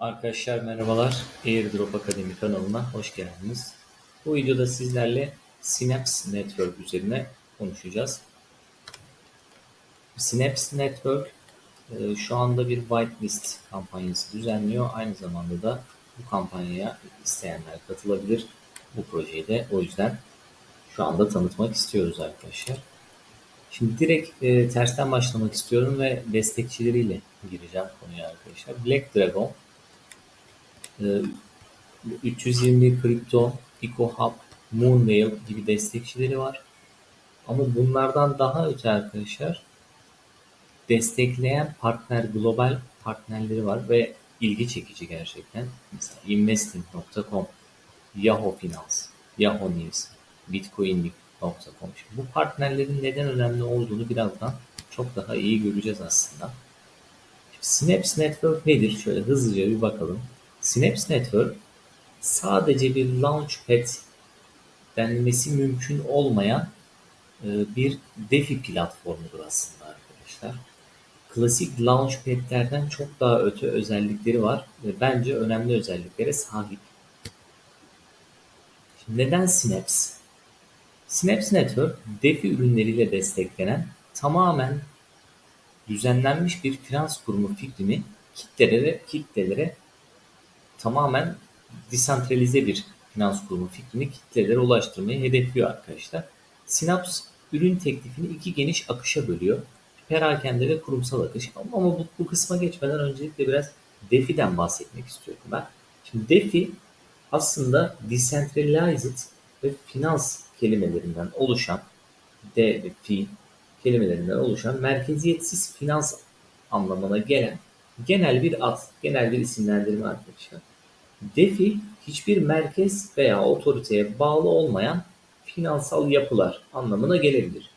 Arkadaşlar merhabalar. Airdrop Akademi kanalına hoş geldiniz. Bu videoda sizlerle Synapse Network üzerine konuşacağız. Synapse Network e, şu anda bir whitelist kampanyası düzenliyor. Aynı zamanda da bu kampanyaya isteyenler katılabilir. Bu projeyi de o yüzden şu anda tanıtmak istiyoruz arkadaşlar. Şimdi direkt e, tersten başlamak istiyorum ve destekçileriyle gireceğim konuya arkadaşlar. Black Dragon, 320 Crypto, EcoHub, Moonwhale gibi destekçileri var. Ama bunlardan daha öte arkadaşlar destekleyen partner, global partnerleri var ve ilgi çekici gerçekten. Mesela investing.com, Yahoo Finance, Yahoo News, Bitcoinlik.com. Şimdi bu partnerlerin neden önemli olduğunu birazdan çok daha iyi göreceğiz aslında. Şimdi Synapse Network nedir? Şöyle hızlıca bir bakalım. Synapse Network sadece bir launchpad denmesi mümkün olmayan e, bir DeFi platformudur aslında arkadaşlar. Klasik launchpad'lerden çok daha öte özellikleri var ve bence önemli özelliklere sahip. Şimdi neden Synapse? Synapse Network, DeFi ürünleriyle desteklenen tamamen düzenlenmiş bir finans kurumu fikrini kitlelere, kitlelere tamamen desentralize bir finans kurumu fikrini kitlelere ulaştırmayı hedefliyor arkadaşlar. Synapse ürün teklifini iki geniş akışa bölüyor. Perakende ve kurumsal akış. Ama bu, bu kısma geçmeden öncelikle biraz DeFi'den bahsetmek istiyorum ben. Şimdi DeFi aslında decentralized ve finans kelimelerinden oluşan D ve Fi kelimelerinden oluşan merkeziyetsiz finans anlamına gelen genel bir ad, genel bir isimlendirme arkadaşlar. DeFi hiçbir merkez veya otoriteye bağlı olmayan finansal yapılar anlamına gelebilir.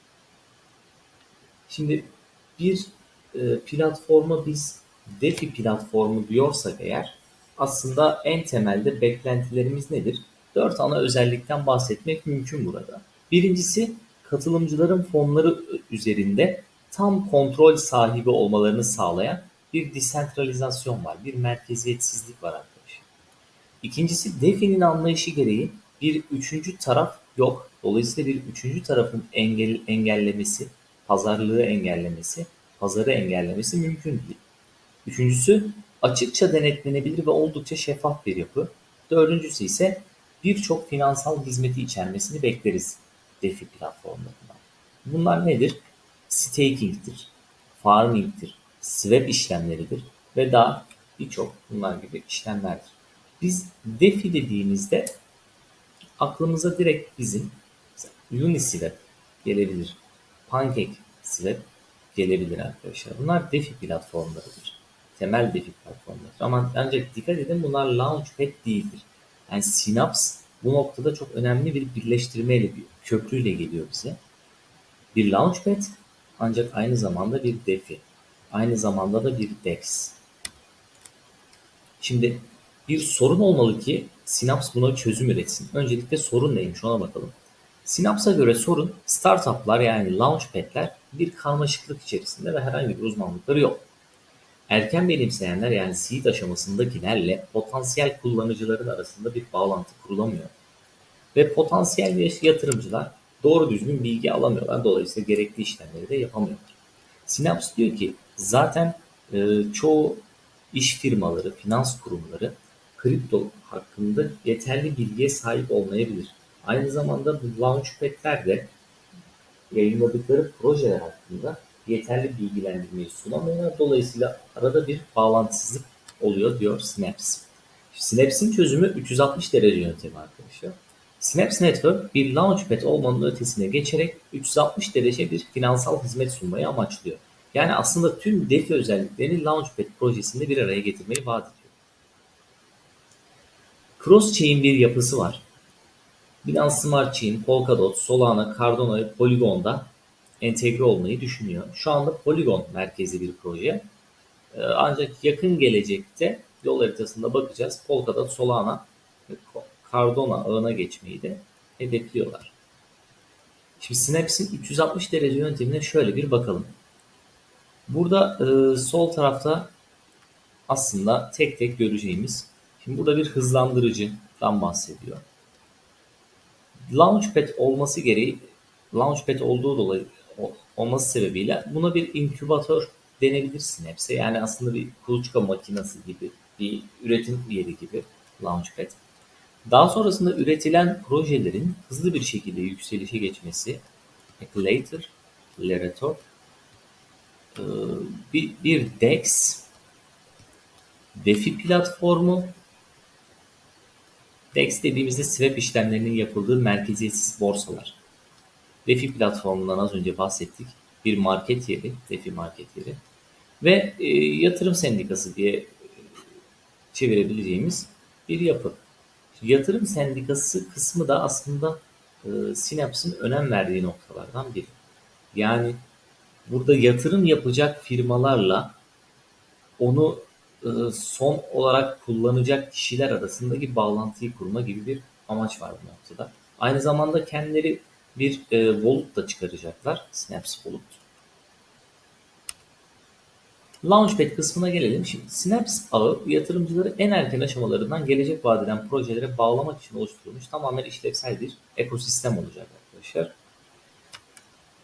Şimdi bir e, platforma biz DeFi platformu diyorsak eğer aslında en temelde beklentilerimiz nedir? Dört ana özellikten bahsetmek mümkün burada. Birincisi katılımcıların fonları üzerinde tam kontrol sahibi olmalarını sağlayan bir desentralizasyon var, bir merkeziyetsizlik var arkadaşlar. İkincisi DeFi'nin anlayışı gereği bir üçüncü taraf yok. Dolayısıyla bir üçüncü tarafın engel, engellemesi, pazarlığı engellemesi, pazarı engellemesi mümkün değil. Üçüncüsü açıkça denetlenebilir ve oldukça şeffaf bir yapı. Dördüncüsü ise birçok finansal hizmeti içermesini bekleriz DeFi platformlarından. Bunlar nedir? Staking'tir, farming'tir, swap işlemleridir ve daha birçok bunlar gibi işlemlerdir. Biz DeFi dediğimizde aklımıza direkt bizim Uniswap gelebilir, Pancake Swap gelebilir arkadaşlar. Bunlar DeFi platformlarıdır. Temel DeFi platformları. Ama ancak dikkat edin bunlar Launchpad değildir. Yani Synapse bu noktada çok önemli bir birleştirmeyle, bir köprüyle geliyor bize. Bir Launchpad ancak aynı zamanda bir DeFi. Aynı zamanda da bir DEX. Şimdi bir sorun olmalı ki Synapse buna çözüm üretsin. Öncelikle sorun neymiş ona bakalım. Synapse'a göre sorun startuplar yani launchpad'ler bir karmaşıklık içerisinde ve herhangi bir uzmanlıkları yok. Erken benimseyenler yani seed aşamasındakilerle potansiyel kullanıcıların arasında bir bağlantı kurulamıyor. Ve potansiyel yatırımcılar doğru düzgün bilgi alamıyorlar. Dolayısıyla gerekli işlemleri de yapamıyorlar. Synapse diyor ki zaten e, çoğu iş firmaları, finans kurumları kripto hakkında yeterli bilgiye sahip olmayabilir. Aynı zamanda bu launchpad'ler de yayınladıkları projeler hakkında yeterli bilgilendirmeyi sunamıyorlar. Dolayısıyla arada bir bağlantısızlık oluyor diyor Synapse. Synapse'in çözümü 360 derece yöntemi arkadaşlar. Synapse Network bir launchpad olmanın ötesine geçerek 360 derece bir finansal hizmet sunmayı amaçlıyor. Yani aslında tüm DeFi özelliklerini Launchpad projesinde bir araya getirmeyi vaat ediyor. Cross-chain bir yapısı var. Binance Smart Chain, Polkadot, Solana, Cardano ve Polygon'da entegre olmayı düşünüyor. Şu anda Polygon merkezli bir proje. Ee, ancak yakın gelecekte yol haritasında bakacağız. Polkadot, Solana ve Cardano ağına geçmeyi de hedefliyorlar. Şimdi Synapse'in 360 derece yöntemine şöyle bir bakalım. Burada e, sol tarafta aslında tek tek göreceğimiz. Şimdi burada bir hızlandırıcıdan bahsediyor. Launchpad olması gereği Launchpad olduğu dolayı olması sebebiyle buna bir inkübatör denebilirsin hepsi. Yani aslında bir kuluçka makinesi gibi, bir üretim yeri gibi Launchpad. Daha sonrasında üretilen projelerin hızlı bir şekilde yükselişe geçmesi, Accelerator, e, bir, bir DEX, DeFi platformu, DEX dediğimizde swap işlemlerinin yapıldığı merkeziyetsiz borsalar. DeFi platformundan az önce bahsettik. Bir market yeri, DeFi market yeri. Ve e, yatırım sendikası diye çevirebileceğimiz bir yapı. Yatırım sendikası kısmı da aslında e, Synapse'ın önem verdiği noktalardan biri. Yani burada yatırım yapacak firmalarla onu e, son olarak kullanacak kişiler arasındaki bağlantıyı kurma gibi bir amaç var bu noktada. Aynı zamanda kendileri bir e, wallet da çıkaracaklar. Snaps Wallet. Launchpad kısmına gelelim. Şimdi Snaps ağı yatırımcıları en erken aşamalarından gelecek vadeden projelere bağlamak için oluşturulmuş tamamen işlevsel bir ekosistem olacak arkadaşlar.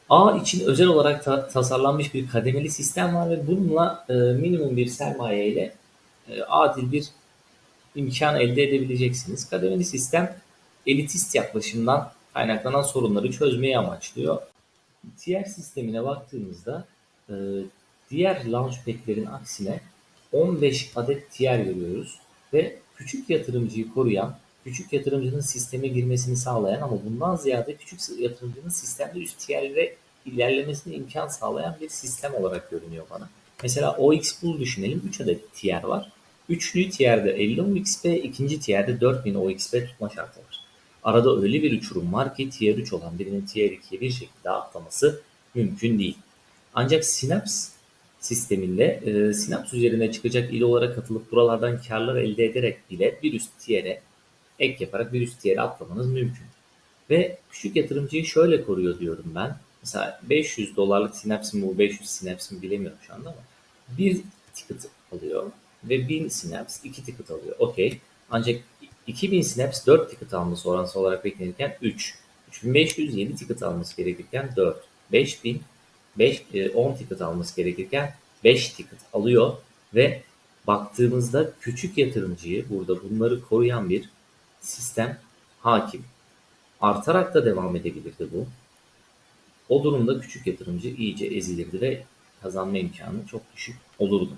Ağ için özel olarak ta- tasarlanmış bir kademeli sistem var ve bununla e, minimum bir sermaye ile e, adil bir imkan elde edebileceksiniz. Kademeli sistem elitist yaklaşımdan kaynaklanan sorunları çözmeyi amaçlıyor. Tier sistemine baktığımızda e, diğer launchpad'lerin aksine 15 adet tier görüyoruz ve küçük yatırımcıyı koruyan, küçük yatırımcının sisteme girmesini sağlayan ama bundan ziyade küçük yatırımcının sistemde üst tierlere ilerlemesine imkan sağlayan bir sistem olarak görünüyor bana. Mesela OX Pool düşünelim. 3 adet tier var. Üçlü tier'de 50 OXP, ikinci tier'de 4000 OXP tutma şartı var. Arada öyle bir uçurum var ki tier 3 olan birinin tier 2'ye bir şekilde atlaması mümkün değil. Ancak Synapse sisteminde e, Synapse üzerine çıkacak ilalara katılıp buralardan karlar elde ederek bile bir üst tier'e ek yaparak bir üst tier'e atlamanız mümkün. Ve küçük yatırımcıyı şöyle koruyor diyorum ben. Mesela 500 dolarlık Synapse mi bu 500 Synapse mi bilemiyorum şu anda ama bir ticket alıyor ve 1000 Synapse 2 ticket alıyor. Okey. Ancak 2000 Synapse 4 ticket alması orantısı olarak beklenirken 3. 3500 7 ticket alması gerekirken 4. 5000 5, 10 ticket alması gerekirken 5 ticket alıyor ve baktığımızda küçük yatırımcıyı burada bunları koruyan bir sistem hakim. Artarak da devam edebilirdi bu. O durumda küçük yatırımcı iyice ezilirdi ve kazanma imkanı çok düşük olurdu.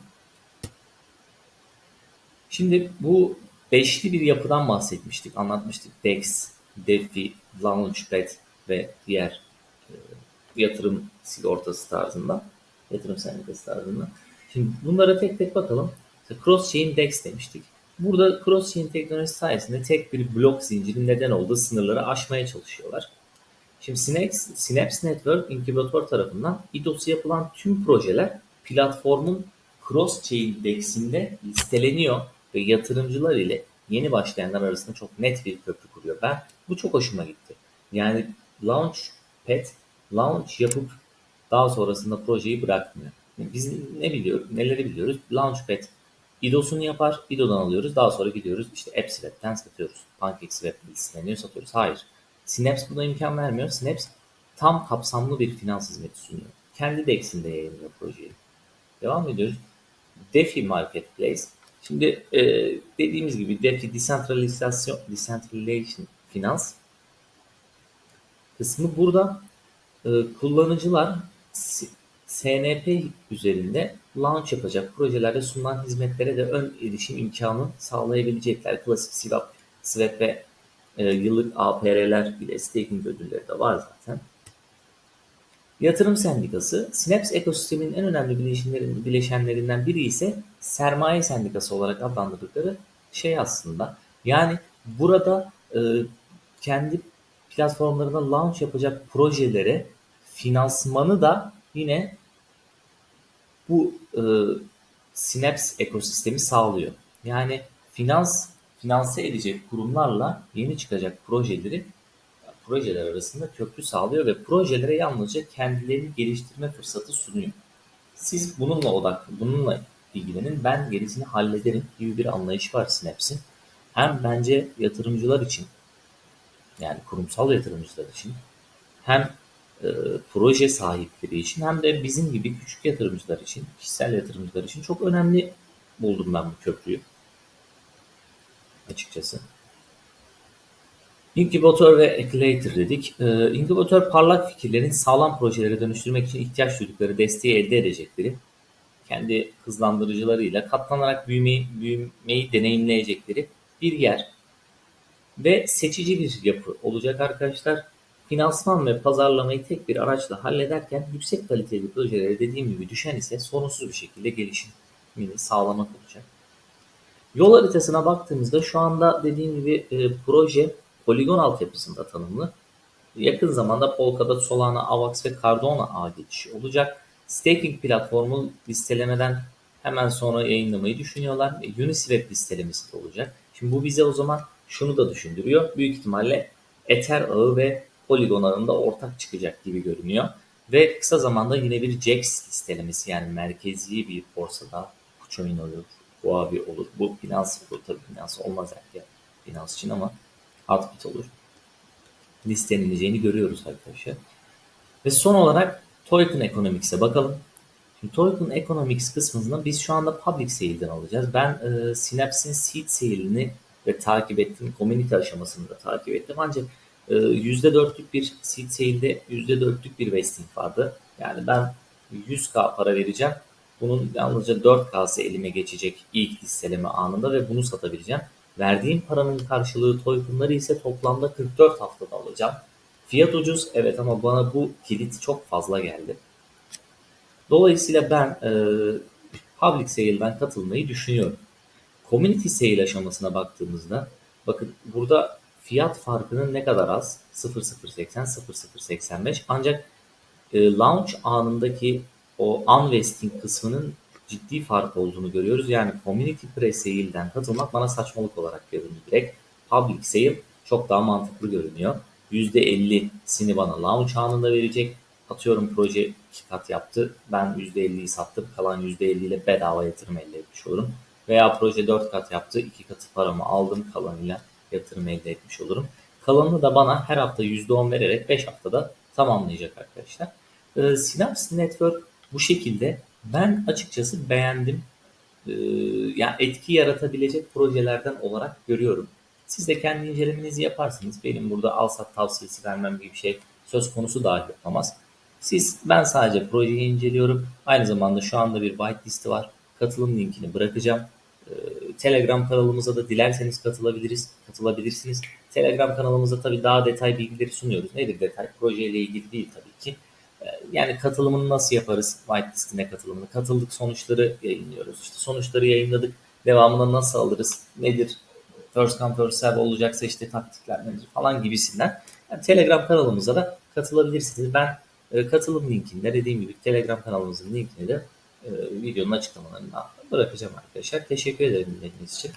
Şimdi bu beşli bir yapıdan bahsetmiştik, anlatmıştık. DEX, DeFi, Launchpad ve diğer e, yatırım sigortası tarzında, yatırım sendikası tarzında. Şimdi bunlara tek tek bakalım. Cross-chain DEX demiştik. Burada cross-chain teknolojisi sayesinde tek bir blok zinciri neden olduğu sınırları aşmaya çalışıyorlar. Şimdi Synapse, Synapse Network Incubator tarafından IDOS'u yapılan tüm projeler platformun cross-chain DEX'inde listeleniyor ve yatırımcılar ile yeni başlayanlar arasında çok net bir köprü kuruyor. Ben bu çok hoşuma gitti. Yani Launchpad launch yapıp daha sonrasında projeyi bırakmıyor. Biz ne biliyoruz? Neleri biliyoruz? Launchpad IDO'sunu yapar, IDO'dan alıyoruz. Daha sonra gidiyoruz işte AppSwap'ten satıyoruz. PancakeSwap listeleniyor satıyoruz. Hayır. Synapse buna imkan vermiyor. Synapse tam kapsamlı bir finans hizmeti sunuyor. Kendi DEX'inde yayınlıyor projeyi. Devam ediyoruz. DeFi Marketplace. Şimdi e, dediğimiz gibi DeFi Decentralizasyon, Decentralization Finans kısmı burada e, kullanıcılar SNP üzerinde launch yapacak projelerde sunulan hizmetlere de ön erişim imkanı sağlayabilecekler. Klasik swap, swap ve e, yıllık APR'ler ile staking ödülleri de var zaten. Yatırım sendikası, Synapse ekosisteminin en önemli bileşenlerin, bileşenlerinden biri ise sermaye sendikası olarak adlandırdıkları şey aslında. Yani burada e, kendi platformlarında launch yapacak projelere finansmanı da yine bu e, Synapse ekosistemi sağlıyor. Yani finans finanse edecek kurumlarla yeni çıkacak projeleri projeler arasında köprü sağlıyor ve projelere yalnızca kendilerini geliştirme fırsatı sunuyor. Siz bununla odak, bununla ilgilenin ben gerisini hallederim gibi bir anlayış var Synapse'in. Hem bence yatırımcılar için yani kurumsal yatırımcılar için hem e, proje sahipleri için hem de bizim gibi küçük yatırımcılar için, kişisel yatırımcılar için çok önemli buldum ben bu köprüyü. Açıkçası. Incubator ve Accelerator dedik. Ee, incubator parlak fikirlerin sağlam projelere dönüştürmek için ihtiyaç duydukları desteği elde edecekleri, kendi hızlandırıcılarıyla katlanarak büyümeyi, büyümeyi deneyimleyecekleri bir yer ve seçici bir yapı olacak arkadaşlar. Finansman ve pazarlamayı tek bir araçla hallederken yüksek kaliteli projelere dediğim gibi düşen ise sorunsuz bir şekilde gelişimini sağlamak olacak. Yol haritasına baktığımızda şu anda dediğim gibi e, proje poligon altyapısında tanımlı. Yakın zamanda Polkadot, Solana, Avax ve Cardano ağ geçişi olacak. Staking platformu listelemeden hemen sonra yayınlamayı düşünüyorlar. E, Uniswap listelemesi de olacak. Şimdi bu bize o zaman şunu da düşündürüyor. Büyük ihtimalle Ether ağı ve Polygon ağında ortak çıkacak gibi görünüyor. Ve kısa zamanda yine bir JAX listelemesi yani merkezi bir borsada Kucoin olur, Huobi olur. Bu finans olur tabii finans olmaz yani finans için ama Heartbeat olur. Listeleneceğini görüyoruz arkadaşlar. Ve son olarak Token Economics'e bakalım. Şimdi Token Economics kısmında biz şu anda public sale'den alacağız. Ben e, Synapse'in seed sale'ini ve takip ettim. Community aşamasını da takip ettim. Ancak %4'lük bir seed sale'de %4'lük bir vesting vardı. Yani ben 100k para vereceğim. Bunun yalnızca 4k'sı elime geçecek ilk listeleme anında ve bunu satabileceğim. Verdiğim paranın karşılığı tokenları ise toplamda 44 haftada alacağım. Fiyat ucuz evet ama bana bu kilit çok fazla geldi. Dolayısıyla ben e, public sale'den katılmayı düşünüyorum. Community sale aşamasına baktığımızda bakın burada fiyat farkının ne kadar az 0.080 0.085 ancak e, launch anındaki o unvesting kısmının ciddi fark olduğunu görüyoruz. Yani community pre-sale'den katılmak bana saçmalık olarak göründü direkt. Public sale çok daha mantıklı görünüyor. %50'sini bana launch anında verecek. Atıyorum proje 2 kat yaptı. Ben %50'yi sattım. Kalan %50 ile bedava yatırım elde etmiş olurum. Veya proje 4 kat yaptı. 2 katı paramı aldım. Kalanıyla yatırım elde etmiş olurum. Kalanını da bana her hafta %10 vererek 5 haftada tamamlayacak arkadaşlar. Ee, Synapse Network bu şekilde ben açıkçası beğendim. Ee, yani etki yaratabilecek projelerden olarak görüyorum. Siz de kendi incelemenizi yaparsınız. Benim burada al tavsiyesi vermem gibi bir şey söz konusu dahi yapamaz. Siz, ben sadece projeyi inceliyorum. Aynı zamanda şu anda bir whitelist var. Katılım linkini bırakacağım. Ee, Telegram kanalımıza da dilerseniz katılabiliriz, katılabilirsiniz. Telegram kanalımızda tabii daha detay bilgileri sunuyoruz. Nedir detay? Projeyle ilgili değil tabii ki. Ee, yani katılımını nasıl yaparız? Whitelist'ine katılımını. Katıldık sonuçları yayınlıyoruz. İşte sonuçları yayınladık. Devamını nasıl alırız? Nedir? First come first serve olacaksa işte taktikler nedir falan gibisinden. Yani Telegram kanalımıza da katılabilirsiniz. Ben e, katılım linkinde dediğim gibi Telegram kanalımızın linkini de videonun açıklamalarına bırakacağım arkadaşlar. Teşekkür ederim dinlediğiniz için.